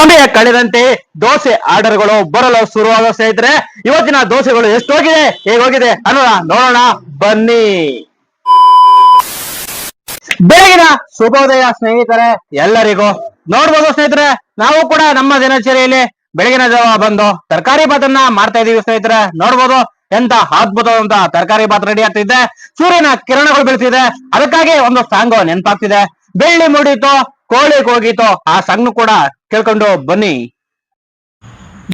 ಸಮಯ ಕಳೆದಂತೆ ದೋಸೆ ಆರ್ಡರ್ಗಳು ಬರಲು ಶುರುವಾದ ಸ್ನೇಹಿತರೆ, ಇವತ್ತಿನ ದೋಸೆಗಳು ಎಷ್ಟು ಹೋಗಿದೆ ಹೇಗೆ ಹೋಗಿದೆ? ಅನ್ನೋಣ ನೋಡೋಣ. ಬನ್ನಿ. ಬೆಳಗಿನ ಶುಭೋದಯ ಸ್ನೇಹಿತರೆ, ಎಲ್ಲರಿಗೂ. ನೋಡ್ಬೋದು ಸ್ನೇಹಿತರೆ, ನಾವು ಕೂಡ ನಮ್ಮ ದಿನಚರಿಯಲ್ಲಿ ಬೆಳಗಿನ ಜಾವ ಬಂದು ತರಕಾರಿ ಭಾತನ್ನ ಮಾಡ್ತಾ ಇದೀವಿ ಸ್ನೇಹಿತರೆ. ನೋಡ್ಬೋದು ಎಂತ ಅದ್ಭುತವಾದಂತ ತರಕಾರಿ ಭಾತ್ ರೆಡಿ ಆಗ್ತಿದೆ. ಸೂರ್ಯನ ಕಿರಣಗಳು ಬೀಳ್ತಿದೆ. ಅದಕ್ಕಾಗಿ ಒಂದು ಸಾಂಗ್ ನೆನಪಾಗ್ತಿದೆ. ಬೆಳ್ಳಿ ಮುಡಿತೋ, ಕೋಳಿ ಕೋಗಿತೋ, ಆ ಸಾಂಗ್ ಕೂಡ ಕೇಳ್ಕೊಂಡು ಬನ್ನಿ.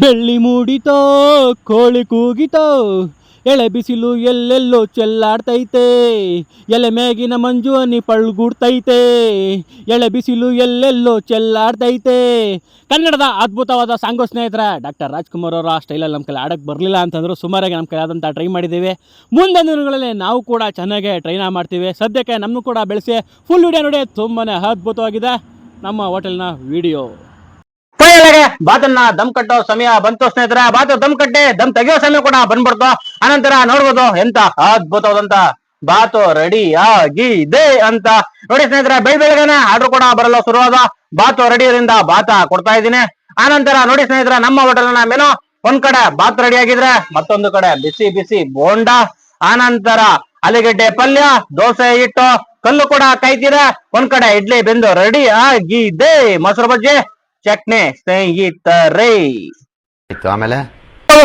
ಬೆಳ್ಳಿ ಮೂಡಿತೋ, ಕೋಳಿ ಕೂಗಿತೋ, ಎಳೆ ಬಿಸಿಲು ಎಲ್ಲೆಲ್ಲೋ ಚೆಲ್ಲಾಡ್ತೈತೆ. ಎಲೆ ಮೇಗಿನ ಮಂಜು ಅನಿ ಪಳ್ಗೂಡ್ತೈತೆ. ಎಳೆ ಬಿಸಿಲು ಎಲ್ಲೆಲ್ಲೋ ಚೆಲ್ಲಾಡ್ತೈತೆ. ಕನ್ನಡದ ಅದ್ಭುತವಾದ ಸಾಂಗು ಸ್ನೇಹಿತರ, ಡಾಕ್ಟರ್ ರಾಜ್ಕುಮಾರ್ ಅವರ ಸ್ಟೈಲಲ್ಲಿ ನಮ್ಮ ಕೈಲಿ ಆಡಕ್ಕೆ ಬರಲಿಲ್ಲ ಅಂತಂದ್ರು ಸುಮಾರಾಗಿ ನಮ್ಮ ಕೈಲಾದಂಥ ಟ್ರೈ ಮಾಡಿದ್ದೀವಿ. ಮುಂದೆ ದಿನಗಳಲ್ಲಿ ನಾವು ಕೂಡ ಚೆನ್ನಾಗೆ ಟ್ರೈನ ಮಾಡ್ತೀವಿ. ಸದ್ಯಕ್ಕೆ ನಮ್ಮನ್ನು ಕೂಡ ಬೆಳೆಸಿ ಫುಲ್ ವಿಡಿಯೋ ನೋಡಿ ತುಂಬಾ ಅದ್ಭುತವಾಗಿದೆ ನಮ್ಮ ಹೋಟೆಲ್ನ ವಿಡಿಯೋ ಕೊನೆಯೊಳಗೆ ಬಾತನ್ನ ದಮ್ ಕಟ್ಟೋ ಸಮಯ ಬಂತು ಸ್ನೇಹಿತರ, ಬಾತು ದಮ್ ಕಟ್ಟೆ, ದಮ್ ತೆಗೆಯೋ ಸಮಯ ಕೂಡ ಬಂದ್ಬಿಡ್ತು. ಅನಂತರ ನೋಡ್ಬೋದು ಎಂತ ಅದ್ಭುತವಾದಂತ ಬಾತು ರೆಡಿ ಆಗಿದೆ ಅಂತ. ನೋಡಿ ಸ್ನೇಹಿತರೆ, ಬೆಳ್ ಬೆಳಗ್ಗೆನೆ ಆರ್ಡರ್ ಕೂಡ ಬರಲು ಶುರುವಾದ. ಬಾತು ರೆಡಿ ಇರಿಂದ ಬಾತ ಕೊಡ್ತಾ ಇದ್ದೀನಿ. ಆನಂತರ ನೋಡಿ ಸ್ನೇಹಿತರೆ, ನಮ್ಮ ಹೋಟೆಲ್ನ ಮೆನು. ಒಂದ್ ಕಡೆ ಬಾತ್ ರೆಡಿ ಆಗಿದ್ರೆ ಮತ್ತೊಂದು ಕಡೆ ಬಿಸಿ ಬಿಸಿ ಬೋಂಡ. ಆನಂತರ ಅಲಿಗಡ್ಡೆ ಪಲ್ಯ, ದೋಸೆ ಹಿಟ್ಟು, ಕಲ್ಲು ಕೂಡ ಕಾಯ್ತಿದೆ. ಒಂದ್ ಕಡೆ ಇಡ್ಲಿ ಬೆಂದು ರೆಡಿ ಆಗಿದೆ ಮೊಸರು ಬಜ್ಜಿ. ಚಟ್ನಿ ಸ್ನೇಹಿತರೆ. ಆಯ್ತು ಆಮೇಲೆ?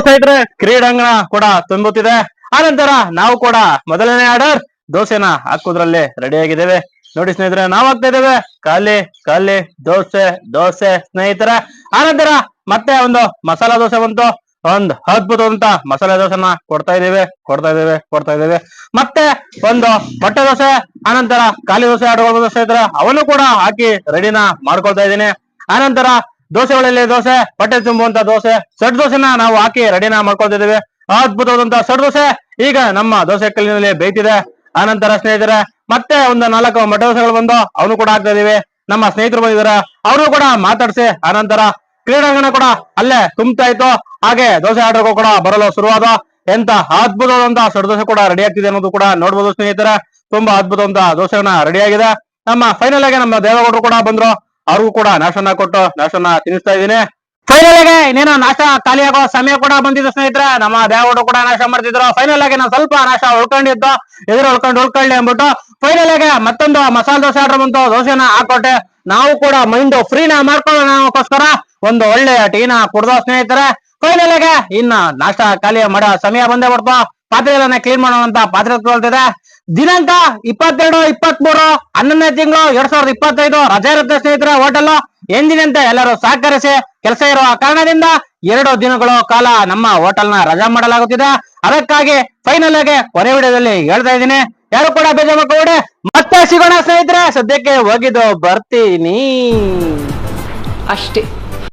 ಸ್ನೇಹಿತರೆ ಕ್ರೀಡಾಂಗಣ ಕೂಡ ತುಂಬುತ್ತಿದೆ ಆನಂತರ ನಾವು ಕೂಡ ಮೊದಲನೇ ಆರ್ಡರ್ ದೋಸೆನ ಹಾಕೋದ್ರಲ್ಲಿ ರೆಡಿ ಆಗಿದ್ದೇವೆ. ನೋಡಿ ಸ್ನೇಹಿತರೆ ನಾವು ಹಾಕ್ತಾ ಇದ್ದೇವೆ. ಖಾಲಿ ಖಾಲಿ ದೋಸೆ ದೋಸೆ ಸ್ನೇಹಿತರೆ. ಆನಂತರ ಮತ್ತೆ ಒಂದು ಮಸಾಲಾ ದೋಸೆ ಬಂತು. ಒಂದು ಅದ್ಭುತವಂತ ಮಸಾಲೆ ದೋಸೆನ ಕೊಡ್ತಾ ಇದ್ದೇವೆ ಕೊಡ್ತಾ ಇದ್ದೇವೆ ಕೊಡ್ತಾ ಇದ್ದೇವೆ. ಮತ್ತೆ ಒಂದು ಮೊಟ್ಟೆ ದೋಸೆ ಆನಂತರ ಖಾಲಿ ದೋಸೆ ಆರ್ಡರ್ ಸ್ನೇಹಿತರೆ ಅವನು ಕೂಡ ಹಾಕಿ ರೆಡಿನ ಮಾಡ್ಕೊಳ್ತಾ ಇದ್ದೀನಿ. ಆನಂತರ ದೋಸೆಗಳಲ್ಲಿ ದೋಸೆ, ಬಟ್ಟೆ ತುಂಬುವಂತ ದೋಸೆ, ಸಡ್ ದೋಸೆನ ನಾವು ಹಾಕಿ ರೆಡಿನ ಮಾಡ್ಕೊಳ್ತಿದ್ದೇವೆ. ಅದ್ಭುತವಾದಂತ ಸಡ್ ದೋಸೆ ಈಗ ನಮ್ಮ ದೋಸೆ ಕಲ್ಲಿನಲ್ಲಿ ಬೇಯ್ತಿದೆ. ಆನಂತರ ಸ್ನೇಹಿತರೆ, ಮತ್ತೆ ಒಂದು ನಾಲ್ಕು ಮೊಟ್ಟೆ ದೋಸೆಗಳು ಬಂದು ಅವನು ಕೂಡ ಹಾಕ್ತಾ ಇದೀವಿ. ನಮ್ಮ ಸ್ನೇಹಿತರು ಬಂದಿದ್ದಾರೆ. ಅವರು ಕೂಡ ಮಾತಾಡ್ಸಿ, ಆನಂತರ ಕ್ರೀಡಾಂಗಣ ಕೂಡ ಅಲ್ಲೇ ತುಂಬ್ತಾ ಇತ್ತು. ಹಾಗೆ ದೋಸೆ ಆರ್ಡರ್ ಕೂಡ ಬರಲು ಶುರುವಾದ ಎಂತ ಅದ್ಭುತವಾದಂತಹ ಸಡ್ ದೋಸೆ ಕೂಡ ರೆಡಿ ಆಗ್ತಿದೆ ಅನ್ನೋದು ಕೂಡ ನೋಡ್ಬೋದು ಸ್ನೇಹಿತರೆ. ತುಂಬಾ ಅದ್ಭುತವಂತ ದೋಸೆಗಳನ್ನ ರೆಡಿ ಆಗಿದೆ. ನಮ್ಮ ಫೈನಲ್ ಆಗಿ ನಮ್ಮ ದೇವೇಗೌಡರು ಕೂಡ ಬಂದ್ರು. ಅವ್ರಿಗೂ ಕೂಡ ನಾಶನ ಕೊಟ್ಟು ನಾಶನ ತಿನ್ನಿಸ್ತಾ ಇದ್ದೀನಿ. ಫೈನಲ್ ಆಗಿ ಇನ್ನೇನೋ ನಾಶ ಖಾಲಿ ಸಮಯ ಕೂಡ ಬಂದಿದೆ ಸ್ನೇಹಿತರೆ. ನಮ್ಮ ದೇವಗೌಡರು ಕೂಡ ನಾಶ ಮಾಡ್ತಿದ್ರು. ಫೈನಲ್ ಆಗಿ ನಾವು ಸ್ವಲ್ಪ ನಾಶ ಉಳ್ಕೊಂಡಿದ್ದು. ಎದುರು ಉಳ್ಕೊಂಡು ಉಳ್ಕೊಳ್ಳಿ ಅಂದ್ಬಿಟ್ಟು ಫೈನಲ್ ಆಗಿ ಮತ್ತೊಂದು ಮಸಾಲೆ ದೋಸೆ ಆರ್ಡರ್ ಬಂತು. ದೋಸೆನ ಹಾಕೊಟ್ಟೆ ನಾವು ಕೂಡ ಮೈಂಡ್ ಫ್ರೀನ ಮಾಡ್ಕೊಳ್ಳೋಣ ಅನ್ನೋಕ್ಕೋಸ್ಕರ ಒಂದು ಒಳ್ಳೆಯ ಟೀನ ಕುಡ್ದೋ ಸ್ನೇಹಿತರೆ. ಫೈನಲ್ ಆಗಿ ಇನ್ನ ನಾಶ ಖಾಲಿ ಮಾಡೋ ಸಮಯ ಬಂದೇ ಬರ್ತು ಪಾತ್ರೆಗಳನ್ನ ಕ್ಲೀನ್ ಮಾಡುವಂತ ಪಾತ್ರೆ ತೊಳ್ತಿದೆ ದಿನಾಂಕ ಇಪ್ಪತ್ತೆರಡು, ಇಪ್ಪತ್ಮೂರು, ಹನ್ನೊಂದನೇ ತಿಂಗಳು ಎರಡ್ ಸಾವಿರದ ಇಪ್ಪತ್ತೈದು. ರಜೆ ಇರುತ್ತೆ ಸ್ನೇಹಿತರೆ ಹೋಟೆಲ್ ಎಂದಿನಂತೆ ಎಲ್ಲರೂ ಸಹಕರಿಸಿ ಕೆಲಸ ಇರುವ ಕಾರಣದಿಂದ ಎರಡು ದಿನಗಳ ಕಾಲ ನಮ್ಮ ಹೋಟೆಲ್ನ ರಜಾ ಮಾಡಲಾಗುತ್ತಿದೆ. ಅದಕ್ಕಾಗಿ ಫೈನಲ್ ಆಗಿ ಕೊನೆ ವಿಡಿಯೋದಲ್ಲಿ ಹೇಳ್ತಾ ಇದ್ದೀನಿ. ಯಾರು ಕೂಡ ಬೇಜಾರು ಮಾಡ್ಕೊಬೇಡಿ. ಮತ್ತೆ ಸಿಗೋಣ ಸ್ನೇಹಿತರೆ. ಸದ್ಯಕ್ಕೆ ಹೋಗಿದ್ದು ಬರ್ತೀನಿ. ಅಷ್ಟೇ.